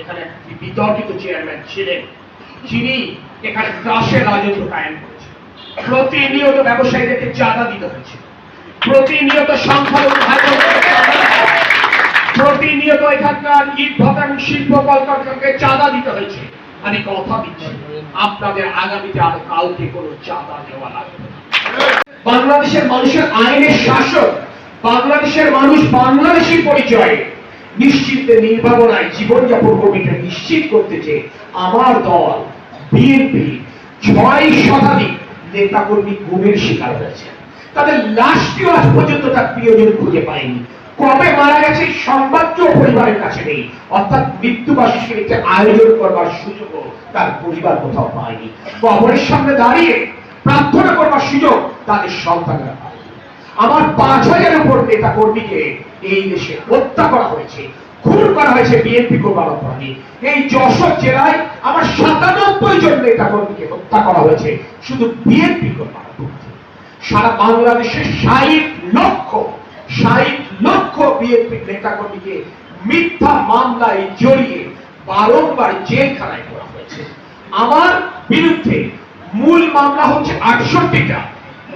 এখানে বিতর্কিত চেয়ারম্যান ছিলেন। যিনি এখানে ত্রাসের রাজত্ব কায়েম করেছেন। প্রতিনিয়ত ব্যবসায়ীদেরকে চাঁদা দিতে হয়েছে। প্রতিনিয়ত হয়েছে। প্রতিনিয়ত এখানকার ভাটা এবং শিল্প, কলকারখানাকে চাঁদা দিতে হয়েছে। আমি কথা দিচ্ছি, আপনাদের আগামীতে আর কাউকে কোনো চাঁদা দেওয়া লাগবে বাংলাদেশের মানুষের আইনের শাসক, বাংলাদেশের মানুষ বাংলাদেশি পরিচয়ে নিশ্চিন্তে নির্ভাবনায় জীবনযাপন এটা নিশ্চিত করতে চেয়ে আমার দল, বিএনপি ছয় শতাধিক নেতাকর্মী গুমের শিকার হয়েছে। তাদের লাশটিও আজ পর্যন্ত তার প্রিয়জন খুঁজে পায়নি। কবে মারা গেছে সংবাদটিও পরিবারের কাছে নেই। অর্থাৎ মৃত্যুবার্ষিকীর একটি আয়োজন করবার সুযোগও তার পরিবার কোথাও পায়নি। কবরের সামনে দাঁড়িয়ে প্রার্থনা করবার সুযোগ তাদের সন্তানরা পায়নি। আমার পাঁচ হাজারের উপর নেতা কর্মীকে এই দেশে হত্যা করা হয়েছে, খুন করা হয়েছে বিএনপি করবার এই যশোর জেলায় আমার সাতানব্বই জন নেতা কর্মীকে হত্যা করা হয়েছে, শুধু বিএনপি করবার সারা বাংলাদেশে ষাট লক্ষ ষাট লক্ষ বিএনপি নেতা কর্মীকে মিথ্যা মামলায় জড়িয়ে বারংবার জেলখানায় করা হয়েছে। আমার বিরুদ্ধে মূল মামলা হচ্ছে আটষট্টিটা।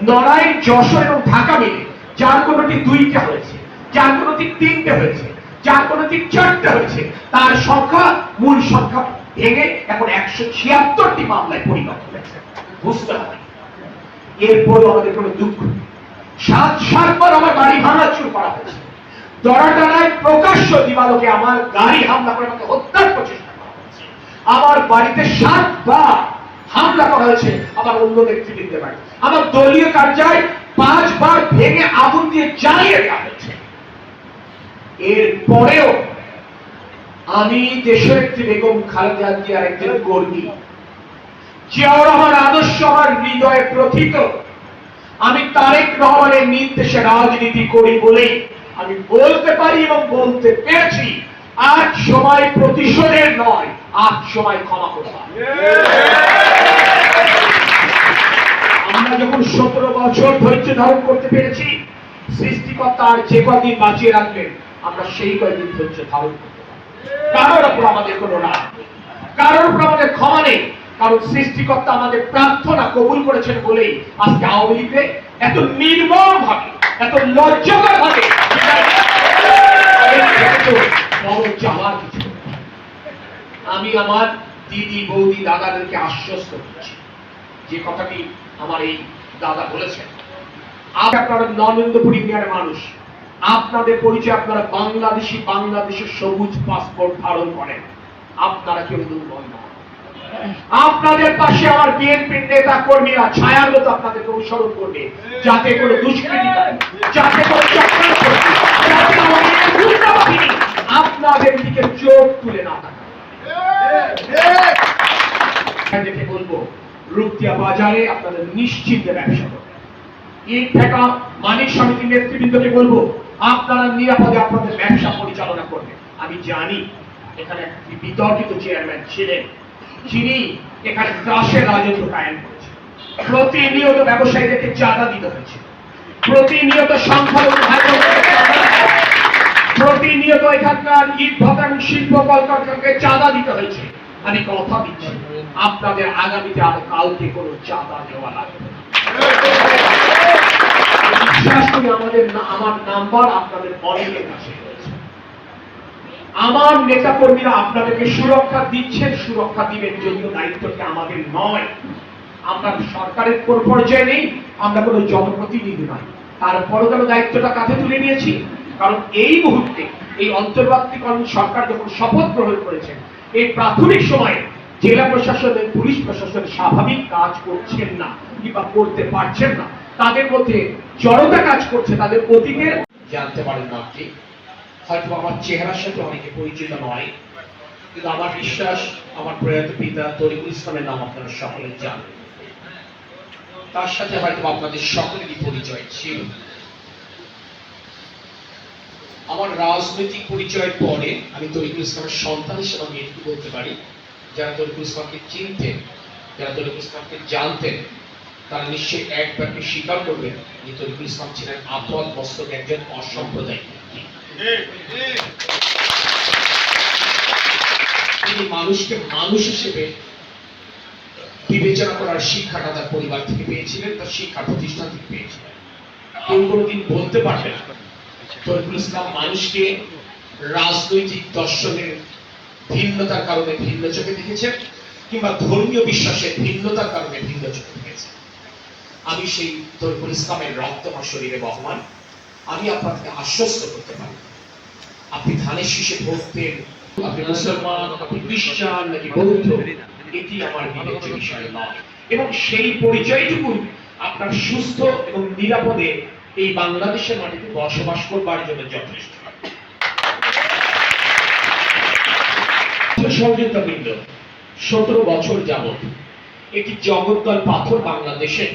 নড়াই যশোর এবং ঢাকা মিলে যার কোনোটি দুইটা হয়েছে। যার কোনোটি তিনটে হয়েছে, যার কোনোটি চারটে হয়েছে, তার সংখ্যা, মূল সংখ্যা ভেঙে এখন একশো ছিয়াত্তরটি মামলায় পরিণত হয়েছে। বুঝতে হবে। এরপরও আমাদের কোনো দুঃখ সাত সাতবার আমার করা হয়েছে। প্রকাশ্য দিবালোকে আমার গাড়ি হামলা করে আমাকে হত্যার প্রচেষ্টা করা হয়েছে। আমার বাড়িতে সাতবার হামলা করা হয়েছে আমার অন্য নেতৃবৃন্দের আমার দলীয় কার্যালয় পাঁচবার ভেঙে আগুন দিয়ে জ্বালিয়ে দেওয়া হয়েছে এরপরেও আমি একটি বেগম খালেদা জিয়ার একজন কর্মী। জিয়াউর রহমান আদর্শ আমার হৃদয়ে প্রথিত। আমি তারেক রহমানের নির্দেশে রাজনীতি করি আমি বলতে পারি এবং বলতে পেরেছি, আজ সময় প্রতিশোধের নয়, আজ সময় ক্ষমা করবার। আমরা যখন সতেরো বছর ধৈর্য ধারণ করতে পেরেছি, সৃষ্টিকর্তা আর যে কদিন বাঁচিয়ে রাখবেন আমরা সেই কয়দিন ধৈর্য ধারণ করতে কারোর উপর আমাদের কোনো নেই। কারোর উপর আমাদের ক্ষমা নেই। কারণ সৃষ্টিকর্তা আমাদের প্রার্থনা কবুল করেছেন বলেই আজকে আওয়ামী লীগে এত নির্মম ভাবে, এত লজ্জাকর ভাবে। আমি আমার দিদি, বৌদি, দাদাদেরকে আশ্বস্ত করছি। যে কথাটি আমার এই দাদা বলেছেন। আজ আপনারা নরেন্দ্রপুর ইন্ডিয়ার মানুষ। আপনাদের পরিচয় আপনারা বাংলাদেশি, বাংলাদেশের সবুজ পাসপোর্ট ধারণ করেন। আপনারা কেউ দুর্বল নন। আপনাদের পাশে আমার বিএনপির নেতা কর্মীরা ছায়ার মতো আপনাদেরকে অনুসরণ করবে। যাতে কোনো দুষ্কৃতি যাতে আপনাদের দিকে চোখ তুলে না দেখে বলব রুপিয়া বাজারে আপনাদের নিশ্চিন্তে ব্যবসা করবেন ইট ফেকা মানিক সমিতির নেতৃবৃন্দকে বলব আপনারা নিরাপদে আপনাদের ব্যবসা পরিচালনা করবেন। আমি জানি এখানে বিতর্কিত চেয়ারম্যান ছিলেন। যিনি এখানে ত্রাসের রাজত্ব কায়েম করেছেন। প্রতিনিয়ত ব্যবসায়ীদেরকে চাঁদা দিতে হয়েছে। প্রতিনিয়ত সংখ্যালঘু। প্রতিনিয়ত এখানকার ইট ভাটা এবং শিল্প, কলকারখানাকে চাঁদা দিতে হয়েছে। আমি কথা দিচ্ছি। আপনাদের আগামীতে আর কাউকে কোনো চাঁদা দেওয়া লাগবে করি আমাদের আমার নাম্বার আপনাদের অনেকের কাছে আমার নেতা কর্মীরা আপনাদেরকে সুরক্ষা দিচ্ছেন, সুরক্ষা দিবেন, যদিও দায়িত্বটি আমাদের নয়। আমরা সরকারের কোন পর্যায়ে নেই, আমরা কোনো জনপ্রতিনিধি নয়। তারপরও কেন দায়িত্বটা কাঁধে তুলে নিয়েছি? কারণ এই মুহূর্তে এই অন্তর্বর্তীকালীন সরকার যখন শপথ গ্রহণ করেছেন, এই প্রাথমিক সময়ে জেলা প্রশাসনের, পুলিশ প্রশাসন স্বাভাবিক কাজ করছেন না, কিংবা করতে পারছেন না। তাদের মধ্যে জড়তা কাজ করছে, তাদের অতীতের জানতে পারেন না আপনি হয়তো আমার চেহারার সাথে অনেকে পরিচিত নয়, কিন্তু আমার বিশ্বাস, আমার প্রয়াত পিতা তরিকুল ইসলামের নাম আপনারা সকলে জানেন। তার সাথে হয়তো আপনাদের সকলেরই পরিচয় ছিল। আমার রাজনৈতিক পরিচয়ের পরে আমি তরিকুল ইসলামের সন্তান হিসেবে আমি এটুকু বলতে পারি। যারা তরিকুল ইসলামকে চিনতেন, যারা তরিকুল ইসলামকে জানতেন তারা নিশ্চয়ই এক ব্যাপারে স্বীকার করবেন যে তরিকুল ইসলাম ছিলেন আপদ মস্তক একজন অসাম্প্রদায়িক তিনি মানুষকে মানুষ হিসেবে বিবেচনা করার শিক্ষাটা তার পরিবার থেকে পেয়েছিলেন, তার শিক্ষা প্রতিষ্ঠান থেকে পেয়েছিলেন। কেউ কোনোদিন বলতে পারবে না তরিকুল ইসলাম মানুষকে রাজনৈতিক দর্শনের ভিন্নতার কারণে ভিন্ন চোখে দেখেছেন কিংবা ধর্মীয় বিশ্বাসের ভিন্নতার কারণে ভিন্ন চোখে আমি সেই তরিকুল ইসলামের রক্ত আমার শরীরে বহমান। আমি আপনাকে আশ্বস্ত করতে পারি। আপনি ধানের শীষে ভোট দেন আপনি মুসলমান, আপনি খ্রিস্টান নাকি বৌদ্ধ, এটি আমার বিবেচ্য বিষয় নয়। এবং সেই পরিচয়টুকু আপনার সুস্থ এবং নিরাপদে এই বাংলাদেশের মাটিতে বসবাস করবার জন্য যথেষ্ট। সহযোগিতাবৃন্দ, সতেরো বছর যাবত একটি জগদ্দল পাথর বাংলাদেশে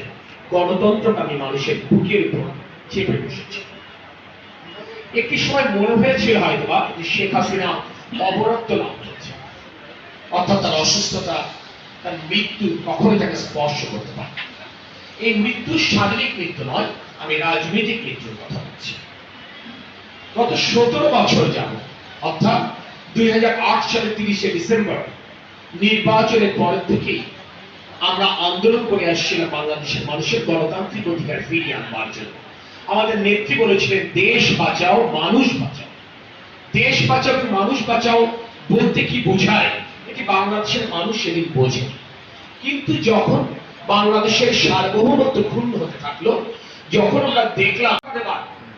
গণতন্ত্রকামী মানুষের বুকের উপর চেপে বসেছে। একটি সময় মনে হয়েছিল যে শেখ হাসিনা লাভ অর্থাৎ তার অসুস্থতা, তার মৃত্যু কখনোই তাকে স্পর্শ করতে পারে এই মৃত্যু শারীরিক মৃত্যু নয়, আমি রাজনৈতিক মৃত্যুর কথা বলছি। গত সতেরো বছর যাব অর্থাৎ দুই হাজার আট সালের তিরিশে ডিসেম্বর, নির্বাচনের পর থেকেই আমরা আন্দোলন করে আসছিলাম বাংলাদেশের মানুষের গণতান্ত্রিক অধিকার ফিরিয়ে আনবার জন্য। আমাদের নেত্রী বলেছিলেন, দেশ বাঁচাও, মানুষ বাঁচাও। দেশ বাঁচাও মানুষ বাঁচাও বলতে কি বোঝায়? এটি বাংলাদেশের মানুষ সেদিন বোঝে। কিন্তু যখন বাংলাদেশের সার্বভৌমত্ব ক্ষুণ্ণ হতে থাকল, যখন আমরা দেখলাম,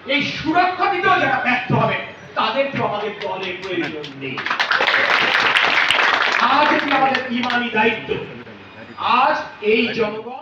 এই সুরক্ষা দিতেও যারা ব্যর্থ হবে, তাদের তো আমাদের দলের প্রয়োজন নেই। আজ আমাদের ইমানি দায়িত্ব? আজ এই জনগণ